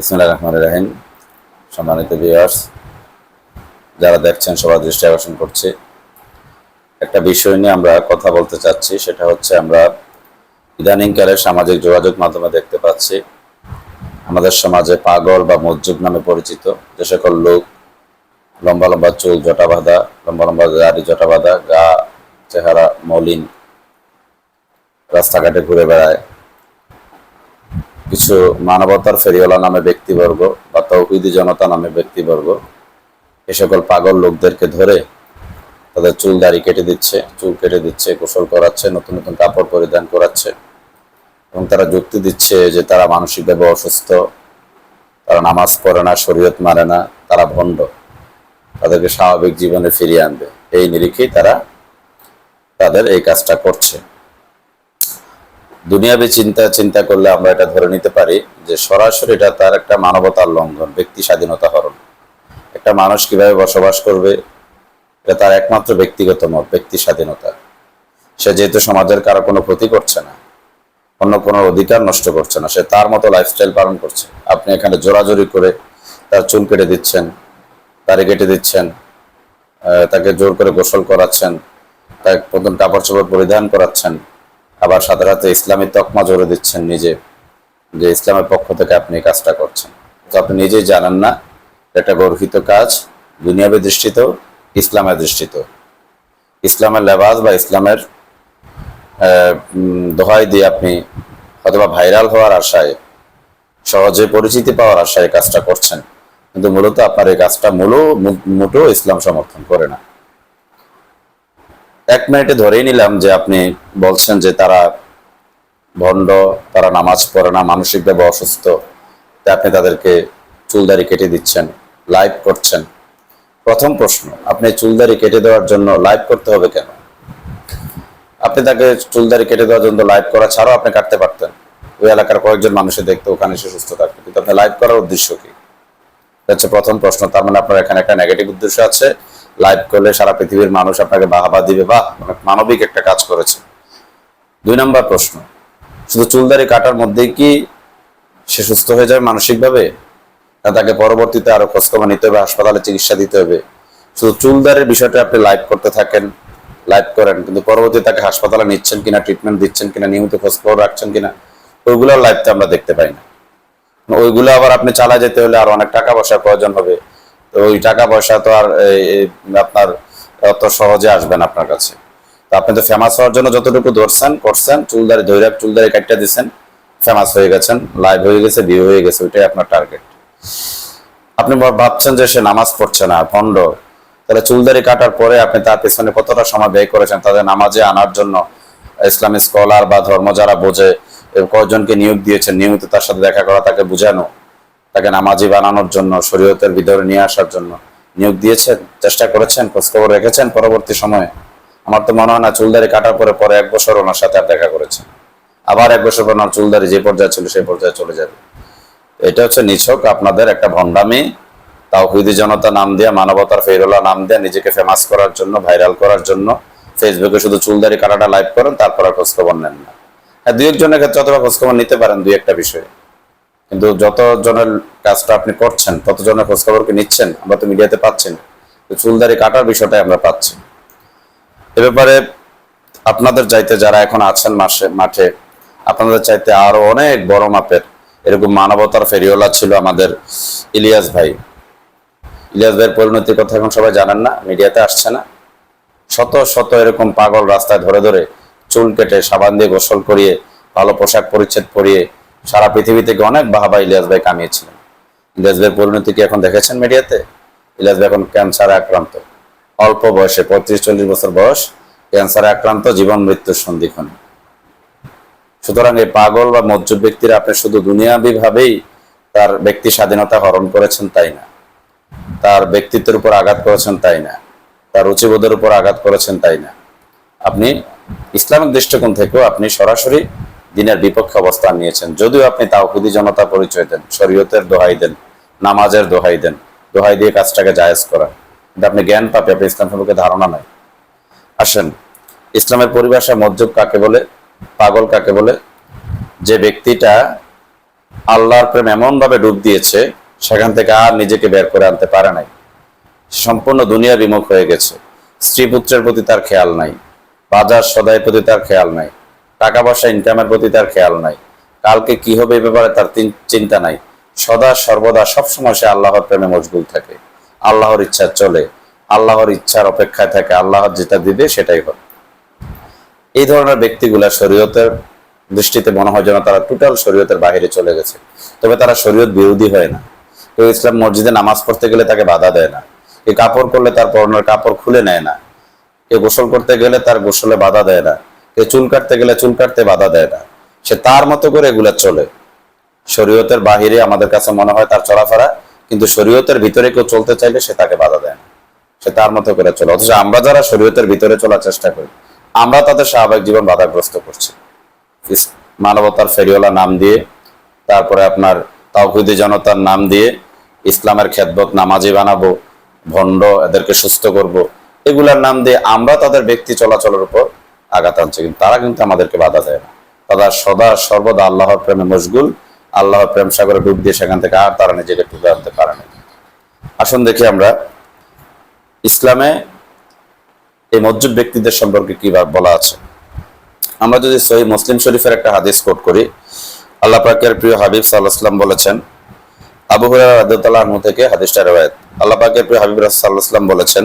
ইসমিল্লা রহমান রাহিম। সম্মানিত ভিউয়ার্স যারা দেখছেন, সবার দৃষ্টি আকর্ষণ করছে। একটা বিষয় নিয়ে আমরা কথা বলতে চাচ্ছি, সেটা হচ্ছে আমরা ইদানিংকালে সামাজিক যোগাযোগ মাধ্যমে দেখতে পাচ্ছি, আমাদের সমাজে পাগল বা মজ্জুব নামে পরিচিত যে সকল লোক লম্বা লম্বা চুল, জটা বাঁধা, লম্বা লম্বা দাড়ি, জটা বাঁধা, গা, চেহারা, মলিন, রাস্তাঘাটে ঘুরে বেড়ায়। কিছু মানবতার ফেরিওয়ালা নামে ব্যক্তিবর্গ বা তৌহিদি জনতা নামে ব্যক্তিবর্গ, এ সকল পাগল লোকদেরকে ধরে তাদের চুল দাড়ি কেটে দিচ্ছে, চুল কেটে দিচ্ছে, গোসল করাচ্ছে, নতুন নতুন কাপড় পরিধান করাচ্ছে এবং তারা যুক্তি দিচ্ছে যে তারা মানসিকভাবে অসুস্থ, তারা নামাজ পড়ে না, শরীয়ত মানে না, তারা ভণ্ড। তাদেরকে স্বাভাবিক জীবনে ফিরিয়ে আনবে। এই নিরিখেই তারা তাদের এই কাজটা করছে। দুনিয়াবি চিন্তা চিন্তা করলে আমরা এটা ধরে নিতে পারি যে সরাসরি এটা তার একটা মানবতার লঙ্ঘন, ব্যক্তি স্বাধীনতা হরণ। একটা মানুষ কীভাবে বসবাস করবে, এটা তার একমাত্র ব্যক্তিগত মত, ব্যক্তি স্বাধীনতা। সে যেহেতু সমাজের কারও কোনো ক্ষতি করছে না, অন্য কোনো অধিকার নষ্ট করছে না, সে তার মতো লাইফস্টাইল পালন করছে। আপনি এখানে জোরাজোরি করে তার চুল কেটে দিচ্ছেন, দাড়ি কেটে দিচ্ছেন তাকে জোর করে গোসল করাচ্ছেন তাকে নতুন কাপড় চোপড় পরিধান করাচ্ছেন আবার সাথে সাথে ইসলামী তকমা জোরে দিচ্ছেন নিজে, যে ইসলামের পক্ষ থেকে আপনি কাজটা করছেন। তো আপনি নিজেই জানেন না, এটা গর্হিত কাজ, দুনিয়াবী দৃষ্টিতেও ইসলামের দৃষ্টিতেও ইসলামের লেবাস বা ইসলামের দোহাই দিয়ে আপনি অথবা ভাইরাল হওয়ার আশায়, সহজে পরিচিতি পাওয়ার আশায় কাজটা করছেন। কিন্তু মূলত আপনার এই কাজটা মূল মোটো ইসলাম সমর্থন করে না। এক মিনিটে ধরেই নিলাম যে আপনি বলছেন যে তারা ভণ্ড, তারা নামাজ পড়ে না মানসিকভাবে অসুস্থ আপনি তাদেরকে চুলদারি কেটে দিচ্ছেন, লাইভ করছেন। প্রথম প্রশ্ন, আপনি চুলদারি কেটে দেওয়ার জন্য লাইভ করতে হবে কেন? আপনি তাকে চুলদারি কেটে দেওয়ার জন্য লাইভ করা ছাড়াও আপনি কাটতে পারতেন। ওই এলাকার কয়েকজন মানুষের দেখতে, ওখানে সে সুস্থ থাকতো। কিন্তু আপনি লাইভ করার উদ্দেশ্য কি? হচ্ছে প্রথম প্রশ্ন, তার মানে আপনার এখানে একটা নেগেটিভ উদ্দেশ্য আছে। লাইভ করলে সারা পৃথিবীর মানুষ আপনাকে বাহাবা দিবে বা অনেক মানবিক একটা কাজ করেছে। দুই নম্বর প্রশ্ন। শুধু চুলদারি কাটার মধ্যেই কি সে সুস্থ হয়ে যাবে মানসিকভাবে? না, তাকে পরবর্তীতে আরও খোঁজখবর নিতে হবে, হাসপাতালে চিকিৎসা দিতে হবে। শুধু চুলদারের বিষয়টা আপনি লাইভ করতে থাকেন লাইভ করেন, কিন্তু পরবর্তী তাকে হাসপাতালে নিচ্ছেন কিনা ট্রিটমেন্ট দিচ্ছেন কিনা, নিয়মিত খোঁজখবর রাখছেন কিনা, ওইগুলোর লাইভটা আমরা দেখতে পাই না। ওইগুলো আবার আপনি চালা যেতে হলে আর অনেক টাকা পয়সার প্রয়োজন হবে। তো ওই টাকা পয়সা তো আর আপনার অত সহজে আসবে না আপনার কাছে। তো আপনি তো ফেমাস হওয়ার জন্য যতটুকু ধরছেন, করছেন, চুলদারি, ধৈর্য চুলদারি কাটটা দিচ্ছেন ফেমাস হয়ে গেছেন লাইভ হয়ে গেছে ভিউ হয়ে গেছে, ওইটাই আপনার টার্গেট আপনি ভাবছেন যে সে নামাজ পড়ছে না, ভণ্ড, তাহলে চুলদারি কাটার পরে আপনি তার পেছনে কতটা সময় ব্যয় করেছেন, তাদের নামাজে আনার জন্য ইসলামিক স্কলার বা ধর্ম যারা বোঝে, এ কয়েকজনকে নিয়োগ দিয়েছেন, নিয়মিত তার সাথে দেখা করা, তাকে বোঝানো। তাকে নামাজি বানানোর জন্য, শরীয়তের ভিতরে নিয়ে আসার জন্য নিয়োগ দিয়েছেন, চেষ্টা করেছেন, খোঁজখবর রেখেছেন পরবর্তী সময়ে। আমার তো মনে হয় না, চুলদারি কাটার পরে পরে এক বছর ওনার সাথে আর দেখা করেছেন। আবার এক বছর পর ওনার চুলদারি যে পর্যায়ে ছিল, সেই পর্যায়ে চলে যাবে। এটা হচ্ছে নিছক আপনাদের একটা ভণ্ডামি। তাওহিদি জনতা নাম দিয়ে, মানবতার ফেরোলা নাম দিয়ে নিজেকে ফেমাস করার জন্য ভাইরাল করার জন্য ফেসবুকে শুধু চুলদারি কাটাটা লাইভ করেন, তারপর আর খোঁজখবর নেন না। হ্যাঁ দুই একজনের ক্ষেত্রে অথবা খোঁজখবর নিতে পারেন, দুই একটা বিষয়ে। কিন্তু যত জনের কাজটা আপনি করছেন তত জনের খোঁজখবর কি নিচ্ছেন, আমরা তো মিডিয়াতে পাচ্ছি না। চুলদারি কাটার বিষয়টাই আমরা পাচ্ছি। এ ব্যাপারে আপনাদের চাইতে যারা এখন আছেন মাসে, মাঠে, আপনাদের চাইতে আরও অনেক বড় মাপের এরকম মানবতার ফেরিওলা ছিল আমাদের ইলিয়াস ভাই। ইলিয়াস ভাইয়ের পরিণতির কথা এখন সবাই জানেন না, মিডিয়াতে আসছে না। শত শত এরকম পাগল রাস্তায় ধরে ধরে চুল কেটে সাবান দিয়ে গোসল করিয়ে, ভালো পোশাক পরিচ্ছেদ পরিয়ে সারা পৃথিবী থেকে অনেক বাহাবা ইলিয়াস ভাই কামিয়েছিলেন। ইলিয়াস ভাইয়ের পরিণতি কি এখন দেখেছেন মিডিয়াতে? ইলিয়াস ভাই এখন ক্যান্সারে আক্রান্ত। অল্প বয়সে পঁয়ত্রিশ চল্লিশ বছর বয়স ক্যান্সারে আক্রান্ত, জীবন মৃত্যুর সন্ধিক্ষণে। সুতরাং এই পাগল বা মজ্জুব ব্যক্তিরা আপনি শুধু দুনিয়াবি ভাবেই তার ব্যক্তি স্বাধীনতা হরণ করেছেন তাই না? তার ব্যক্তিত্বের উপর আঘাত করেছেন তাই না? তার রুচিবোধের উপর আঘাত করেছেন তাই না? আপনি ইসলামিক দৃষ্টিকোণ থেকেও আপনি সরাসরি দিনের বিপক্ষে অবস্থান নিয়েছেন। যদিও আপনি তাওহিদি জনতা পরিচয় দেন, শরীয়তের দোহাই দেন, নামাজের দোহাই দেন, দোহাই দিয়ে কাজটাকে জায়েজ করা কিন্তু আপনি জ্ঞান পাবে আপনি ইসলাম সম্পর্কে ধারণা নাই। আসেন, ইসলামের পরিভাষায় মজ্জুব কাকে বলে, পাগল কাকে বলে? যে ব্যক্তিটা আল্লাহর প্রেম এমন ভাবে ডুব দিয়েছে, সেখান থেকে আর নিজেকে বের করে আনতে পারে নাই। সম্পূর্ণ দুনিয়া বিমুখ হয়ে গেছে। স্ত্রী পুত্রের প্রতি তার খেয়াল নাই। বাজার সদায়ের প্রতি তার খেয়াল নাই। টাকা পয়সা ইনকামের প্রতি তার খেয়াল নাই। কালকে কি হবে এ ব্যাপারে তার চিন্তা নাই। সদা, সর্বদা, সবসময় সে আল্লাহর প্রেমে মশগুল থাকে। আল্লাহর ইচ্ছা চলে, আল্লাহর ইচ্ছার অপেক্ষায় থাকে আল্লাহর যেটা দিবে সেটাই হবে। এই ধরনের ব্যক্তিগুলা শরীয়তের দৃষ্টিতে মনে হয় যেন তারা টোটাল শরীয়তের বাইরে চলে গেছে। তবে তারা শরীয়ত বিরোধী হয় না। কেউ ইসলাম মসজিদে নামাজ পড়তে গেলে তাকে বাধা দেয় না। কেউ কাপড় করলে তার পরনের কাপড় খুলে নেয় না। কেউ গোসল করতে গেলে তার গোসলে বাধা দেয় না। চুল কাটতে গেলে চুল কাটতে বাধা দেয় না। সে তার মতো করে এগুলা চলে। শরীয়তের বাহিরে আমাদের কাছে মনে হয় তার চলাফেরা, কিন্তু শরীয়তের ভিতরে কেউ চলতে চাইলে সে তাকে বাধা দেয় না। সে তার মতো করে চলে। অথচ আমরা যারা শরীয়তের ভিতরে চলার চেষ্টা করি, আমরা তাদের স্বাভাবিক জীবন বাধাগ্রস্ত করছি। মানবতার ফেরিওয়ালা নাম দিয়ে, তারপরে আপনার তাওহিদি জনতার নাম দিয়ে, ইসলামের খেদবত নামাজি বানাবো, ভণ্ড, এদেরকে সুস্থ করব, এগুলার নাম দিয়ে আমরা তাদের ব্যক্তি চলাচলের উপর আঘাত আনছি, কিন্তু তারা কিন্তু আমাদেরকে বাধা দেয় না। তারা সদা সর্বদা আল্লাহর প্রেমে মশগুল, আল্লাহর প্রেম সাগরে ডুব দিয়ে সেখান থেকে আর তারা নিজেকে তুলে আনতে পারে না। আসুন দেখি আমরা ইসলামে এই মজ্জুদ ব্যক্তিদের সম্পর্কে কি বলা আছে। আমরা যদি সহি মুসলিম শরীফের একটা হাদিস কোট করি, আল্লাহ পাকের প্রিয় হাবিব সাল্লাহাম বলেছেন, আবু আনহু থেকে হাদিসটা রয়েত আল্লাহ পাকের প্রিয় হাবিব সাল্লাহাম বলেছেন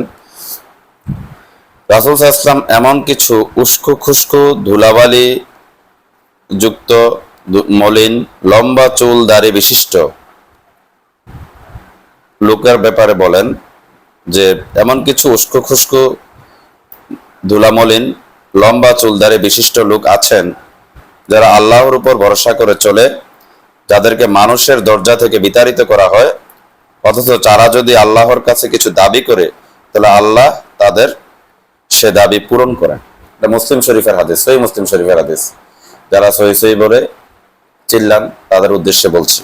রাসূল আলাইহি এমন কিছু উস্কো খুস্কো ধুলাবালি যুক্ত মলিন লম্বা চুল দাড়ি বিশিষ্ট লোকের ব্যাপারে বলেন যে এমন কিছু উস্কো খুস্কো ধুলামলিন লম্বা চুল চুলদারে বিশিষ্ট লোক আছেন যারা আল্লাহর উপর ভরসা করে চলে, যাদেরকে মানুষের দরজা থেকে বিতাড়িত করা হয়। অথচ তারা যদি আল্লাহর কাছে কিছু দাবি করে, তাহলে আল্লাহ তাদের সে দাবি পূরণ করেন এটা মুসলিম শরীফের হাদিস সই মুসলিম শরীফের হাদিস। যারা সই সই বলে চিল্লান, তাদের উদ্দেশ্যে বলছি।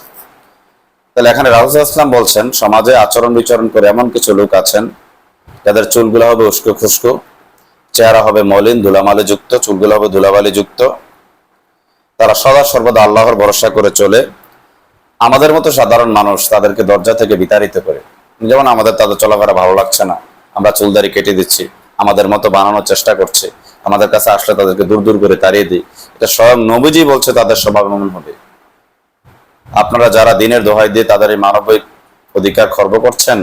তাহলে এখানে রাহুল ইসলাম বলছেন, সমাজে আচরণ বিচরণ করে এমন কিছু লোক আছেন, যাদের চুলগুলো হবে উস্কো খুস্কো, চেহারা হবে মলিন, ধুলামালে যুক্ত, চুলগুলো হবে ধুলাবালি যুক্ত। তারা সদা সর্বদা আল্লাহর ভরসা করে চলে। আমাদের মতো সাধারণ মানুষ তাদেরকে দরজা থেকে বিতাড়িত করে। যেমন আমাদের তাদের চলাফেরা ভালো লাগছে না, আমরা চুলদারি কেটে দিচ্ছি। আমাদের মতো বানানোর চেষ্টা করছে। আমাদের কাছে আসলে তাদেরকে দূর দূর করে তাড়িয়ে দিই। এটা স্বয়ং নবীজি বলছে, তাদের স্বভাব এমন হবে। আপনারা যারা দিনের দোহাই দিয়ে তাদের এই মানবিক অধিকার খর্ব করছেন,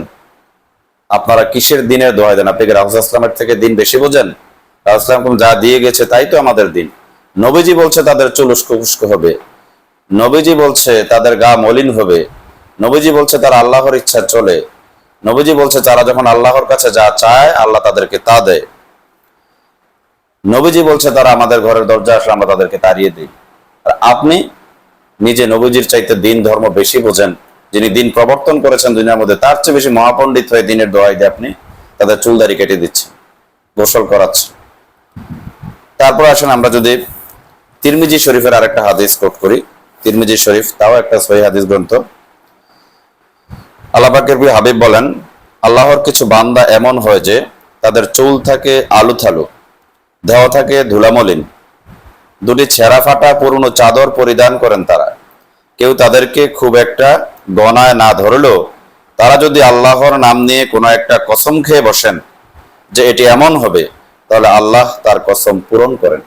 আপনারা কিসের দিনের দোহাই দেন? আপনি কি রাহুল ইসলামের থেকে দিন বেশি বোঝেন? রাহুল যা দিয়ে গেছে তাই তো আমাদের দিন। নবীজি বলছে, তাদের চুল উস্কো উস্কো হবে। নবীজি বলছে, তাদের গা মলিন হবে। নবীজি বলছে, তারা আল্লাহর ইচ্ছা চলে। নবীজি বলছে তারা যখন আল্লাহর কাছে যা চায়, আল্লাহ তাদেরকে তা দেয়। নবীজি বলছে, তারা আমাদের ঘরের দরজা আসলে আমরা তাদেরকে তাড়িয়ে দিই। আর আপনি নিজে নবীজির চাইতে দিন, ধর্ম বেশি বোঝেন, যিনি দিন প্রবর্তন করেছেন দুনিয়ার মধ্যে, তার চেয়ে বেশি মহাপণ্ডিত হয়ে দিনের দোয়াই দিয়ে আপনি তাদের চুলদারি কেটে দিচ্ছেন, গোসল করাচ্ছে তারপর আসেন আমরা যদি তিরমিজি শরীফের আরেকটা হাদিস কোট করি। তিরমিজি শরীফ, তাও একটা সহি হাদিস গ্রন্থ। আল্লাহ পাকের প্রিয় হাবিব বলেন, আল্লাহর কিছু বান্দা এমন হয় যে তাদের চুল থাকে আলু থালু দেহ থাকে ধুলামলিন। দুটি ছেঁড়া ফাটা পুরনো চাদর পরিধান করেন তারা। কেউ তাদেরকে খুব একটা গণায় না ধরলেও তারা যদি আল্লাহর নাম নিয়ে কোনো একটা কসম খেয়ে বসেন যে এটি এমন হবে, তাহলে আল্লাহ তার কসম পূরণ করেন।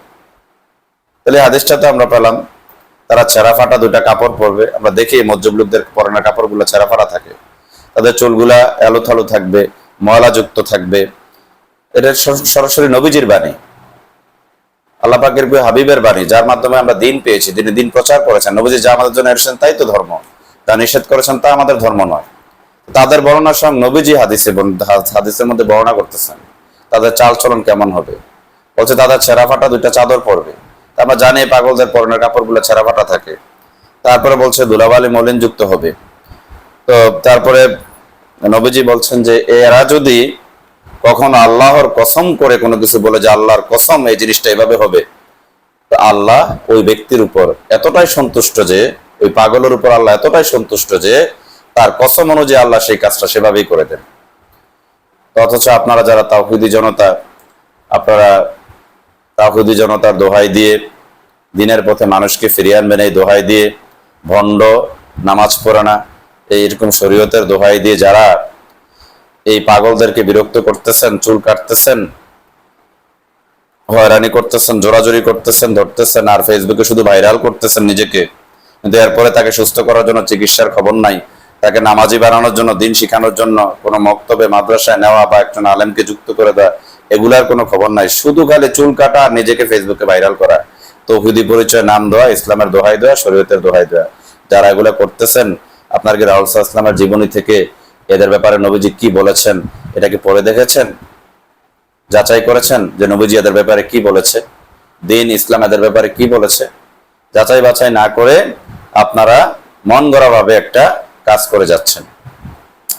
তাহলে হাদিসটাতে আমরা পেলাম, তারা ছেঁড়া ফাটা দুটা কাপড় পরবে। আমরা দেখি মজ্জব লোকদের পরনের কাপড়গুলো ছেঁড়া ফাটা থাকে। তাদের চুলগুলা এলোথালো থাকবে, ময়লাযুক্ত থাকবে। এটা সরাসরি নবীজির বাণী। আল্লাহ পাকের হাবিবের বাণী, যার মাধ্যমে আমরা দিন পেয়েছি তিনি দিন প্রচার করেছেন। নবীজি যা আমাদের জন্য এনেছেন তাই তো ধর্ম। তা নিষেধ করেছেন তা আমাদের ধর্ম নয়। তাদের বর্ণনার সঙ্গে নবীজি হাদিসে হাদিসের মধ্যে বর্ণনা করতেছেন। তাদের চাল চলন কেমন হবে? বলছে তাদের ছেঁড়া ফাটা দুইটা চাদর পরবে। আমরা জানি পাগলদের পরনের কাপড়গুলো ছেঁড়া ফাটা থাকে। তারপরে বলছে দুলাবালি মলিন যুক্ত হবে। তো তারপরে নবীজি বলছেন যে, এরা যদি কখনো আল্লাহর কসম করে কোনো কিছু বলে যে আল্লাহর কসম, এই জিনিসটা এভাবে হবে, তো আল্লাহ ওই ব্যক্তির উপর এতটাই সন্তুষ্ট যে, ওই পাগলের উপর আল্লাহ এতটাই সন্তুষ্ট যে, তার কসম অনুযায়ী আল্লাহ সেই কাজটা সেভাবেই করে দেন। অথচ আপনারা যারা তাওহিদি জনতা, আপনারা তাওহিদি জনতার দোহাই দিয়ে, দিনের পথে মানুষকে ফিরিয়ে আনবেন এই দোহাই দিয়ে, ভণ্ড, নামাজ পড়ে না এইরকম শরীয়তের দোহাই দিয়ে যারা এই পাগলদেরকে বিরক্ত করতেছেন, চুল কাটতেছেন, হয়রানি করতেছেন, জোরাজোরি করতেছেন, ধরতেছেন, আর ফেসবুকে শুধু ভাইরাল করতেছেন নিজেকে, কিন্তু এরপরে তাকে সুস্থ করার জন্য চিকিৎসার খবর নাই, তাকে নামাজি বানানোর জন্য, দিন শিখানোর জন্য কোনো মক্তবে, মাদ্রাসায় নেওয়া বা একজন আলেমকে যুক্ত করে দেওয়া, এগুলার কোনো খবর নাই। শুধু খালি চুল কাটা আর নিজেকে ফেসবুকে ভাইরাল করা। তৌহিদি পরিচয়, নাম দেওয়া, ইসলামের দোহাই দেওয়া, শরীয়তের দোহাই দেওয়া। যারা এগুলা করতেছেন আপনার কি রাহুল জীবনী থেকে এদের ব্যাপারে নবীজি কি বলেছেন, এটা কি পড়ে দেখেছেন? যাচাই করেছেন যে নবীজি এদের ব্যাপারে কি বলেছে? দিন ইসলাম এদের ব্যাপারে কি বলেছে? যাচাই বাছাই না করে আপনারা মন গড়া ভাবে একটা কাজ করে যাচ্ছেন।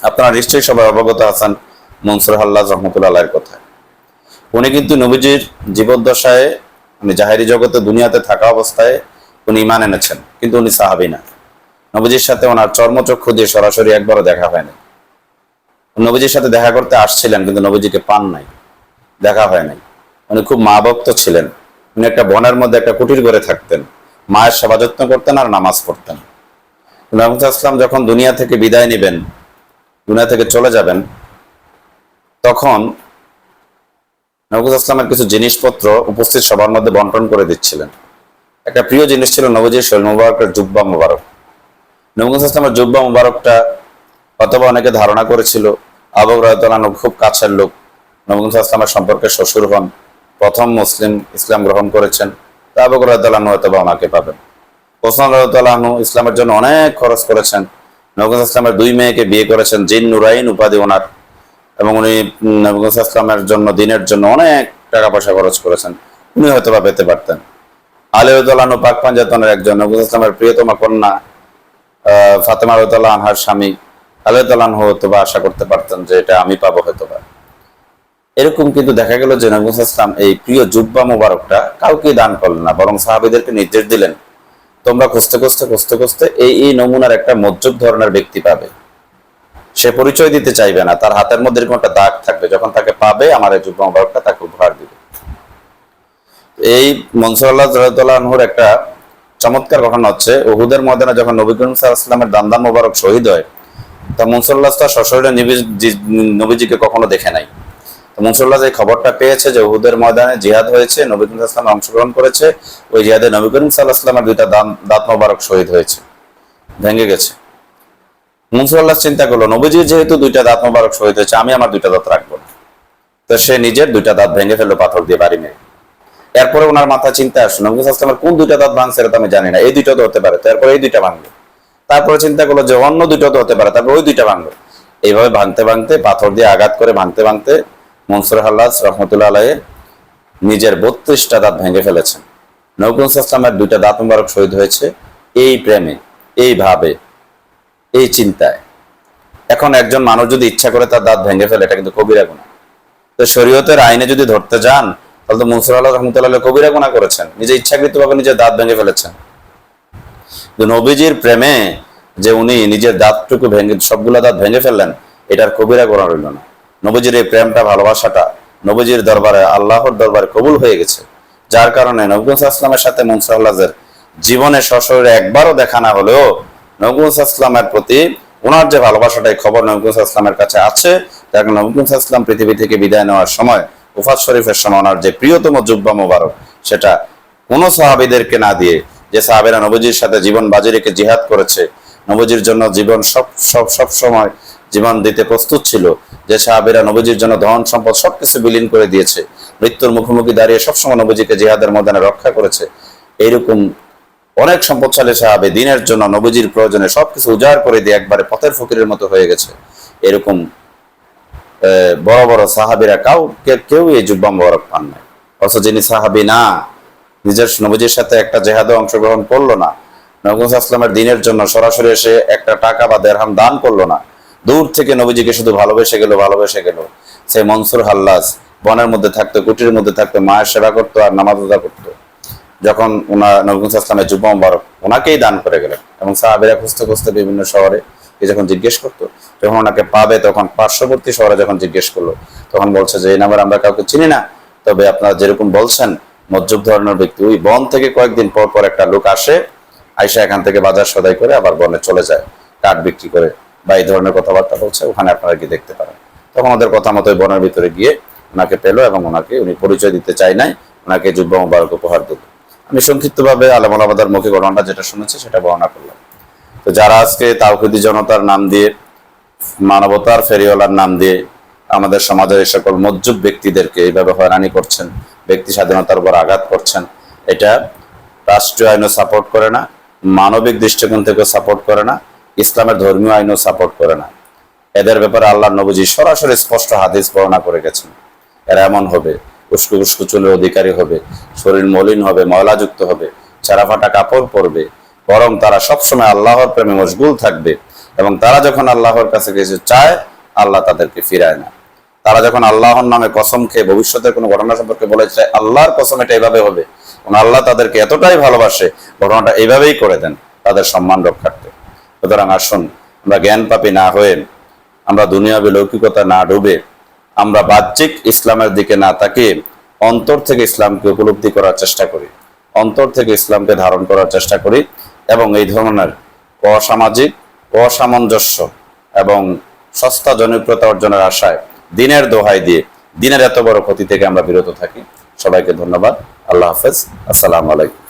আপনারা নিশ্চয়ই সবাই অবগত আছেন মনসুর হাল্লাজ রহমতুল্লাহ আল্লাহর কথা উনি কিন্তু নবীজির জীবদ্দশায় উনি জাহেরি জগতে দুনিয়াতে থাকা অবস্থায় উনি ইমান এনেছেন, কিন্তু উনি সাহাবি না। নবীজির সাথে ওনার চর্মচক্ষু দিয়ে সরাসরি একবারও দেখা হয়নি। নবীজির সাথে দেখা করতে আসছিলেন, কিন্তু নবীজিকে পান নাই। দেখা হয় নাই উনি খুব মা ভক্ত ছিলেন। উনি একটা বনের মধ্যে একটা কুটির করে থাকতেন। মায়ের সেবা যত্ন করতেন আর নামাজ পড়তেন। মোহাম্মদ আসলাম যখন দুনিয়া থেকে বিদায় নেবেন, দুনিয়া থেকে চলে যাবেন, তখন নবুজ আসলামের কিছু জিনিসপত্র উপস্থিত সবার মধ্যে বন্টন করে দিচ্ছিলেন। একটা প্রিয় জিনিস ছিল নবজির শৈল মুবারকের জুব্বা মুবারক। নবুজ আসলামের জুব্বা মুবারকটা অথবা অনেকে ধারণা করেছিল, আবু রায়তালানু খুব কাছের লোক। আসলামের সম্পর্কে শ্বশুর হন, প্রথম মুসলিম ইসলাম গ্রহণ করেছেন, তা আবু রায়তালানু হয়তো বা ওনাকে পাবেন। ওসমান রায়তালানু ইসলামের জন্য অনেক খরচ করেছেন। নবুজ আসলামের দুই মেয়েকে বিয়ে করেছেন, জিন নুরাইন উপাধি ওনার। এবং উনি নবী ইসলামের জন্য, দিনের জন্য অনেক টাকা পয়সা খরচ করেছেন। উনি হয়তো বা পেতে পারতেন। আলিউদ্দালানু পাক পাঞ্জাতনের একজন নবী ইসলামের প্রিয়তমা কন্যা ফাতেমা রহতাল্লাহ আনহার স্বামী আলিউদ্দালান হয়তো বা আশা করতে পারতেন যে এটা আমি পাবো হয়তো বা এরকম কিন্তু দেখা গেল যে নবী ইসলাম এই প্রিয় জুব্বা মুবারকটা কাউকে দান করলেন না, বরং সাহাবিদেরকে নির্দেশ দিলেন, তোমরা খুঁজতে খুঁজতে খুঁজতে খুঁজতে এই এই নমুনার একটা মজ্জুব ধরনের ব্যক্তি পাবে। সে পরিচয় দিতে চাইবে না, তার হাতের মধ্যে এরকম একটা দাগ থাকবে, যখন তাকে পাবে আমার এই যুগ্ম মুবারকটা তাকে উপহার দিবে। এই মনসুরাল্লাহ জরতুল্লাহর একটা চমৎকার ঘটনা হচ্ছে ওহুদের ময়দানে যখন নবী করিম সাল্লামের দান্দান মোবারক শহীদ হয়, তা মনসুল্লাহ সশরীরে নবীজিকে কখনো দেখে নাই। তো এই খবরটা পেয়েছে যে উহুদের ময়দানে জিহাদ হয়েছে নবী করিম সাল্লাম অংশগ্রহণ করেছে, ওই জিহাদে নবী করিম সাল্লাহামের দুইটা দাঁত মোবারক শহীদ হয়েছে। ভেঙে গেছে। মুন্সুল্লাহ চিন্তা করল, নবীজির যেহেতু দুইটা দাঁত মোবারক শহীদ হয়েছে, আমি আমার দুইটা দাঁত রাখব তো সে নিজের দুইটা দাঁত ভেঙে ফেলল পাথর দিয়ে বাড়ি মেরে। এরপরে ওনার মাথা চিন্তা আসলো নবী আসলামের কোন দুইটা দাঁত ভাঙছে এটা আমি জানি না, এই দুইটা তো হতে পারে তারপরে এই দুইটা ভাঙলো তারপরে চিন্তা করল যে অন্য দুইটা তো হতে পারে, তারপরে ওই দুইটা ভাঙলো এইভাবে ভাঙতে ভাঙতে, পাথর দিয়ে আঘাত করে ভাঙতে ভাঙতে মনসুর হাল্লাস রহমতুল্লাহ আলাহে নিজের বত্রিশটা দাঁত ভেঙে ফেলেছেন। নবকুল ইসলামের দুইটা দাঁত মুবারক শহীদ হয়েছে এই প্রেমে এইভাবে এই চিন্তায়। এখন একজন মানুষ যদি ইচ্ছা করে তার দাঁত ভেঙে ফেলে, এটা কিন্তু কবিরা গুণা তো শরীয়তের আইনে যদি ধরতে যান তাহলে তো মনসুর আল্লাহ রহমতুল্লাহ কবিরা গুণা করেছেন। নিজে ইচ্ছাকৃত ভাবে নিজের দাঁত ভেঙে ফেলেছেন। নবীজির প্রেমে যে উনি নিজের দাঁতটুকু ভেঙে সবগুলা দাঁত ভেঙে ফেললেন, এটার কবিরা গুণা রইল না। নবীজির এই প্রেমটা, ভালোবাসাটা নবীজির দরবারে, আল্লাহর দরবারে কবুল হয়ে গেছে। যার কারণে নবী আসলামের সাথে মনসুর আল্লাহের জীবনে সশরীরে একবারও দেখা না হলেও নবী আসলামের প্রতি ওনার যে ভালোবাসাটা এই খবর নবী আসলামের কাছে আছে যার কারণে নবী আসলাম পৃথিবী থেকে বিদায় নেওয়ার সময় উফাত শরীফের সময় ওনার যে প্রিয়তম জুব্বা মোবারক, সেটা কোন সাহাবিদেরকে না দিয়ে যে সাহাবেরা নবজির সাথে জীবন বাজি রেখে জিহাদ করেছে, নবজির জন্য জীবন সব সব সব সময় জীবন দিতে প্রস্তুত ছিল, যে সাহাবেরা নবজির জন্য ধন সম্পদ সবকিছু বিলীন করে দিয়েছে, মৃত্যুর মুখোমুখি দাঁড়িয়ে সবসময় নবজিকে জিহাদের ময়দানে রক্ষা করেছে, এইরকম অনেক সম্পদশালী সাহাবে দিনের জন্য নবজির প্রয়োজনে সবকিছু উজাড় করে দিয়ে একবারে পথের ফকিরের মতো হয়ে গেছে, এরকম বড় বড় সাহাবিরা কাউ কেউ এই জুব্বা মোবারক পান নাই। অথচ যিনি সাহাবি না, নিজের নবজির সাথে একটা জেহাদে অংশগ্রহণ করল না নবজ আসলামের দিনের জন্য সরাসরি এসে একটা টাকা বা দেড়হাম দান করল না, দূর থেকে নবীজিকে শুধু ভালোবেসে গেল ভালোবেসে গেল। সে মনসুর হাল্লাস বনের মধ্যে থাকতো কুটির মধ্যে থাকতো, মায়ের সেবা করতো আর নামাজ আদা করতো। যখন ওনার নবগুল আসলামের যুব মোবারক ওনাকেই দান করে গেলেন। এবং সাহাবিরা খুঁজতে খুঁজতে বিভিন্ন শহরে যখন জিজ্ঞেস করতো যখন ওনাকে পাবে, তখন পার্শ্ববর্তী শহরে যখন জিজ্ঞেস করল, তখন বলছে যে, এই নামের আমরা কাউকে চিনি না। তবে আপনারা যেরকম বলছেন, মজ্জুব ধরনের ব্যক্তি, ওই বন থেকে কয়েকদিন পর পর একটা লোক আসে, আইসা এখান থেকে বাজার সদাই করে আবার বনে চলে যায়, কাঠ বিক্রি করে বা এই ধরনের কথাবার্তা বলছে, ওখানে আপনারা গিয়ে দেখতে পারেন। তখন ওদের কথা মতো বনের ভিতরে গিয়ে ওনাকে পেল এবং ওনাকে, উনি পরিচয় দিতে চাই নাই, ওনাকে যুব্ব মোবারক উপহার দিল। আমি সংক্ষিপ্তভাবে আলম মুখে ঘটনাটা যেটা শুনেছি, সেটা বর্ণনা করলাম। তো যারা আজকে তাওহিদি জনতার নাম দিয়ে, মানবতার ফেরিওয়ালার নাম দিয়ে আমাদের সমাজের এই সকল মজ্জুব ব্যক্তিদেরকে এইভাবে হয়রানি করছেন, ব্যক্তি স্বাধীনতার উপর আঘাত করছেন, এটা রাষ্ট্রীয় আইনও সাপোর্ট করে না, মানবিক দৃষ্টিকোণ থেকে সাপোর্ট করে না, ইসলামের ধর্মীয় আইনও সাপোর্ট করে না। এদের ব্যাপারে আল্লাহ নবজি সরাসরি স্পষ্ট হাদিস বর্ণনা করে গেছেন। এরা এমন হবে উস্কু উস্কু চুলের অধিকারী হবে, শরীর মলিন হবে, ময়লাযুক্ত হবে চারাফাটা কাপড় পরবে বরং তারা সবসময় আল্লাহর প্রেমে মশগুল থাকবে এবং তারা যখন আল্লাহর কাছে কিছু চায়, আল্লাহ তাদেরকে ফিরায় না তারা যখন আল্লাহর নামে কসম খেয়ে ভবিষ্যতের কোনো ঘটনা সম্পর্কে বলেছে আল্লাহর কসম এটা এইভাবে হবে। এবং আল্লাহ তাদেরকে এতটাই ভালোবাসে, ঘটনাটা এইভাবেই করে দেন তাদের সম্মান রক্ষার্থে। সুতরাং আসুন, আমরা জ্ঞান পাপী না হয়ে, আমরা দুনিয়াবী লৌকিকতা না ডুবে, আমরা বাহ্যিক ইসলামের দিকে না তাকিয়ে অন্তর থেকে ইসলামকে উপলব্ধি করার চেষ্টা করি, অন্তর থেকে ইসলামকে ধারণ করার চেষ্টা করি এবং এই ধরনের অসামাজিক, অসামঞ্জস্য এবং সস্তা জনপ্রিয়তা অর্জনের আশায় দিনের দোহাই দিয়ে দিনের এত বড় ক্ষতি থেকে আমরা বিরত থাকি। সবাইকে ধন্যবাদ। আল্লাহ হাফেজ। আসসালামু আলাইকুম।